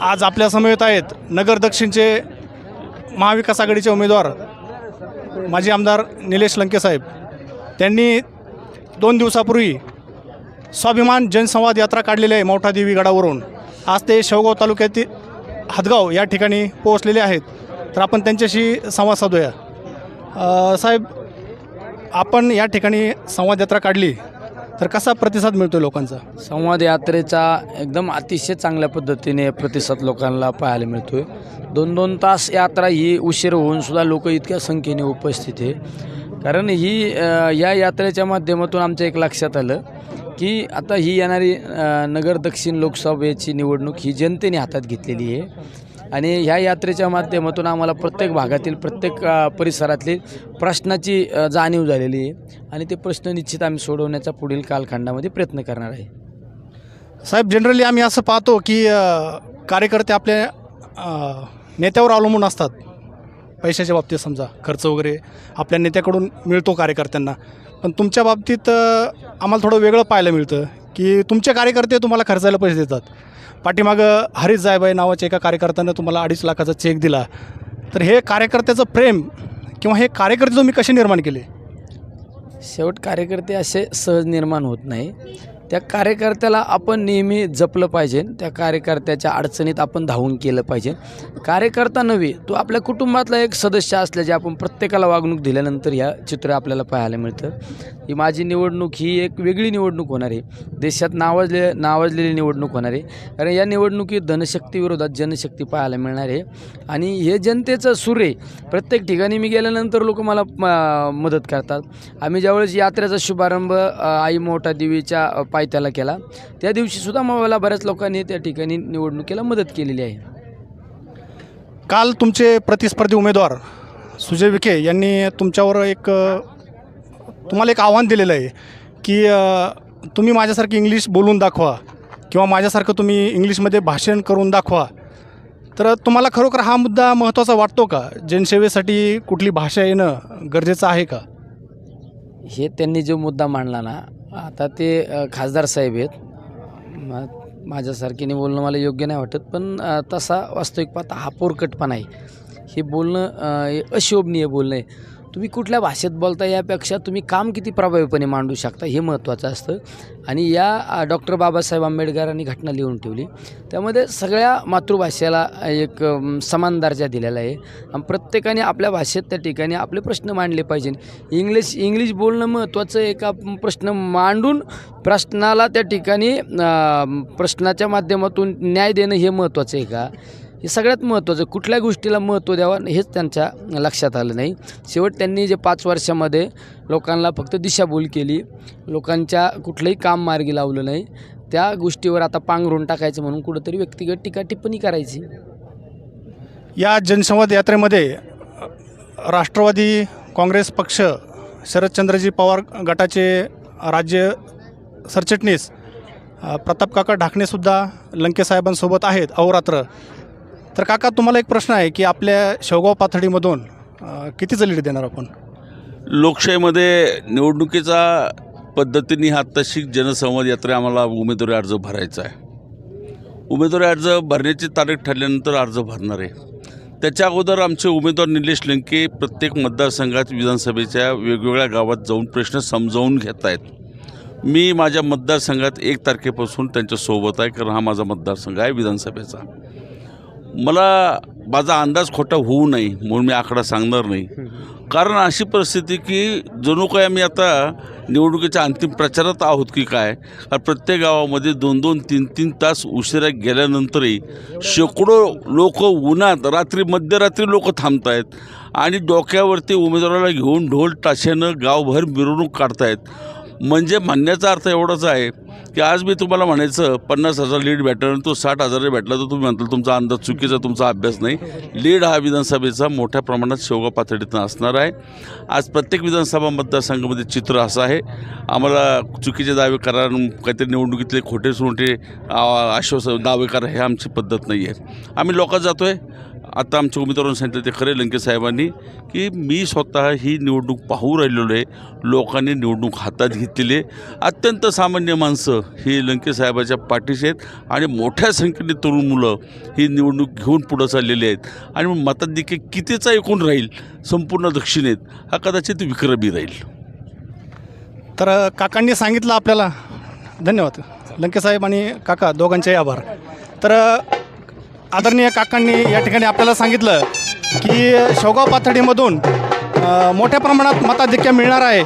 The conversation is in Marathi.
आज आपल्या समवेत आहेत नगर दक्षिणचे महाविकास आघाडीचे उमेदवार माजी आमदार निलेश लंके साहेब. त्यांनी दोन दिवसापूर्वी स्वाभिमान जनसंवाद यात्रा काढलेली आहे मोठा देवी गडावरून. आज ते शेवगाव तालुक्यातील हदगाव या ठिकाणी पोहोचलेले आहेत. तर आपण त्यांच्याशी संवाद साधूया. साहेब आपण या ठिकाणी संवाद यात्रा काढली. तर कसा प्रतिसाद मिळतो लोकांचा? संवाद यात्रेचा एकदम अतिशय चांगल्या पद्धतीने प्रतिसाद लोकांना पाहायला मिळतोय. दोन दोन तास यात्रा ही उशीर होऊन सुद्धा लोक इतक्या संख्येने उपस्थित आहे. कारण ही अ, या यात्रेच्या माध्यमातून आमच्या एक लक्षात आलं की आता ही येणारी अ, नगर दक्षिण लोकसभेची निवडणूक ही जनतेने हातात घेतलेली आहे. आणि ह्या यात्रेच्या माध्यमातून आम्हाला प्रत्येक भागातील प्रत्येक परिसरातली प्रश्नाची जाणीव झालेली आहे. आणि ते प्रश्न निश्चित आम्ही सोडवण्याचा पुढील कालखंडामध्ये प्रयत्न करणार आहे. साहेब जनरली आम्ही असं पाहतो की कार्यकर्ते आपल्या नेत्यावर अवलंबून असतात. पैशाच्या बाबतीत समजा खर्च वगैरे आपल्या नेत्याकडून मिळतो कार्यकर्त्यांना. पण तुमच्या बाबतीत आम्हाला थोडं वेगळं पाहायला मिळतं की तुमचे कार्यकर्ते तुम्हाला खर्चायला पैसे देतात. पाठीमागं हरीश जायबाई नावाच्या एका कार्यकर्त्यानं तुम्हाला अडीच लाखाचा चेक दिला. तर हे कार्यकर्त्याचं प्रेम किंवा हे कार्यकर्ते तुम्ही कसे निर्माण केले? शेवट कार्यकर्ते असे सहज निर्माण होत नाही. त्या कार्यकर्त्याला आपण नेहमी जपलं पाहिजे त्या कार्यकर्त्याच्या अडचणीत आपण धावून केलं पाहिजे. कार्यकर्ता नव्हे तो आपल्या कुटुंबातला एक सदस्य असल्याचे आपण प्रत्येकाला वागणूक दिल्यानंतर ह्या चित्र आपल्याला पाहायला मिळतं. ही माझी निवडणूक ही एक वेगळी निवडणूक होणार आहे. देशात नावाजले नावाजलेली निवडणूक होणार आहे. कारण या निवडणुकीत धनशक्तीविरोधात जनशक्ती पाहायला मिळणार आहे. आणि हे जनतेचं सूर आहे. प्रत्येक ठिकाणी मी गेल्यानंतर लोक मला मदत करतात. आम्ही ज्यावेळेस यात्रेचा शुभारंभ आई मोठा देवीच्या पाय पायथ्याला केला. त्या दिवशीसुद्धा मला बऱ्याच लोकांनी त्या ठिकाणी निवडणुकीला मदत केलेली आहे. काल तुमचे प्रतिस्पर्धी उमेदवार सुजय विखे यांनी तुमच्यावर एक तुम्हाला एक आव्हान दिलेलं आहे की तुम्ही माझ्यासारखी इंग्लिश बोलून दाखवा किंवा माझ्यासारखं तुम्ही इंग्लिशमध्ये भाषण करून दाखवा. तर तुम्हाला खरोखर हा मुद्दा महत्त्वाचा वाटतो का? जनसेवेसाठी कुठली भाषा येणं गरजेचं आहे का? हे त्यांनी जो मुद्दा मांडला ना आता ते खासदार साहेब आहेत. माझ्यासारखीने बोलणं मला योग्य नाही वाटत पण तसा वास्तविक पाहता हा पोरकटपणा आहे. हे बोलणं अशोभनीय बोलणं आहे. तुम्ही कुठल्या भाषेत बोलता यापेक्षा तुम्ही काम किती प्रभावीपणे मांडू शकता हे महत्त्वाचं असतं. आणि या डॉक्टर बाबासाहेब आंबेडकरांनी घटना लिहून ठेवली. त्यामध्ये सगळ्या मातृभाषेला एक समान दर्जा दिलेला आहे. आणि प्रत्येकाने आपल्या भाषेत त्या ठिकाणी आपले प्रश्न मांडले पाहिजे इंग्लिश इंग्लिश बोलणं महत्त्वाचं एका प्रश्न मांडून प्रश्नाला त्या ठिकाणी प्रश्नाच्या माध्यमातून न्याय देणं हे महत्त्वाचं आहे का? हे सगळ्यात महत्त्वाचं कुठल्या गोष्टीला महत्त्व द्यावं हेच त्यांच्या लक्षात आलं नाही. शेवट त्यांनी जे पाच वर्षामध्ये लोकांना फक्त दिशाभूल केली लोकांच्या कुठलंही काम मार्गी लावलं नाही त्या गोष्टीवर आता पांघरून टाकायचं म्हणून कुठंतरी व्यक्तिगत टीका टिप्पणी करायची. या जनसंवाद यात्रेमध्ये राष्ट्रवादी काँग्रेस पक्ष शरदचंद्रजी पवार गटाचे राज्य सरचिटणीस प्रताप प्रतापकाका ढाकणेसुद्धा लंकेसाहेबांसोबत आहेत अहोरात्र. तर काका तुम्हाला एक प्रश्न आहे की आपल्या शेवगाव पाथडीमधून अ, कितीचं लीड देणार आपण? लोकशाहीमध्ये निवडणुकीचा पद्धतीने हा तशी जनसंवाद यात्रा आम्हाला उमेदवारी अर्ज भरायचा आहे. उमेदवारी अर्ज भरण्याची तारीख ठरल्यानंतर अर्ज भरणार आहे. त्याच्या अगोदर आमचे उमेदवार निलेश लंके प्रत्येक मतदारसंघात विधानसभेच्या वेगवेगळ्या गावात जाऊन प्रश्न समजावून घेत आहेत मी माझ्या मतदारसंघात एक तारखेपासून त्यांच्यासोबत आहे कारण हा माझा मतदारसंघ आहे विधानसभेचा. मला माझा अंदाज खोटा होऊ नये म्हणून मी आकडा सांगणार नाही. कारण अशी परिस्थिती की जणू काय आम्ही आता निवडणुकीच्या अंतिम प्रचारात आहोत की काय? कारण प्रत्येक गावामध्ये दोन दोन तीन तीन तास उशिरा गेल्यानंतरही शेकडो लोक उन्हात रात्री मध्यरात्री लोक थांबत आहेत आणि डोक्यावरती उमेदवाराला घेऊन ढोल ताशानं गावभर मिरवणूक काढतायत. म्हणजे म्हणण्याचा अर्थ एवढाच आहे की आज मी तुम्हाला म्हणायचं पन्नास हजार लीड भेटला आणि तो साठ हजार भेटला तर तुम्ही म्हणताल तुमचा अंदाज चुकीचा तुमचा अभ्यास नाही. लीड हा विधानसभेचा मोठ्या प्रमाणात शेवगा पातळीतून असणार आहे. आज प्रत्येक विधानसभा मतदारसंघामध्ये चित्र असं आहे. आम्हाला चुकीचे दावे करा काहीतरी निवडणुकीतले खोटे सोटे आश्वासन दावे करा हे आमची पद्धत नाही आहे आम्ही लोकात जातो आहे आता आमच्या उमेदवारांनी सांगितलं ते खरे लंके साहेबांनी की मी स्वतः ही निवडणूक पाहू राहिलेलो आहे लोकांनी निवडणूक हातात घेतलेली आहे. अत्यंत सामान्य माणसं ही लंके साहेबाच्या पाठीशी आहेत आणि मोठ्या संख्येने तरुण मुलं ही निवडणूक घेऊन पुढं चाललेली आहेत. आणि मग मताधिक्य कितीचा एकूण राहील? संपूर्ण दक्षिणेत हा कदाचित विक्रमी राहील. तर काकांनी सांगितलं आपल्याला. धन्यवाद. लंकेसाहेब आणि काका दोघांचेही आभार. तर आदरणीय काकांनी या ठिकाणी आपल्याला सांगितलं की शेवगाव पाथडीमधून मोठ्या प्रमाणात मताधिक्य मिळणार आहे.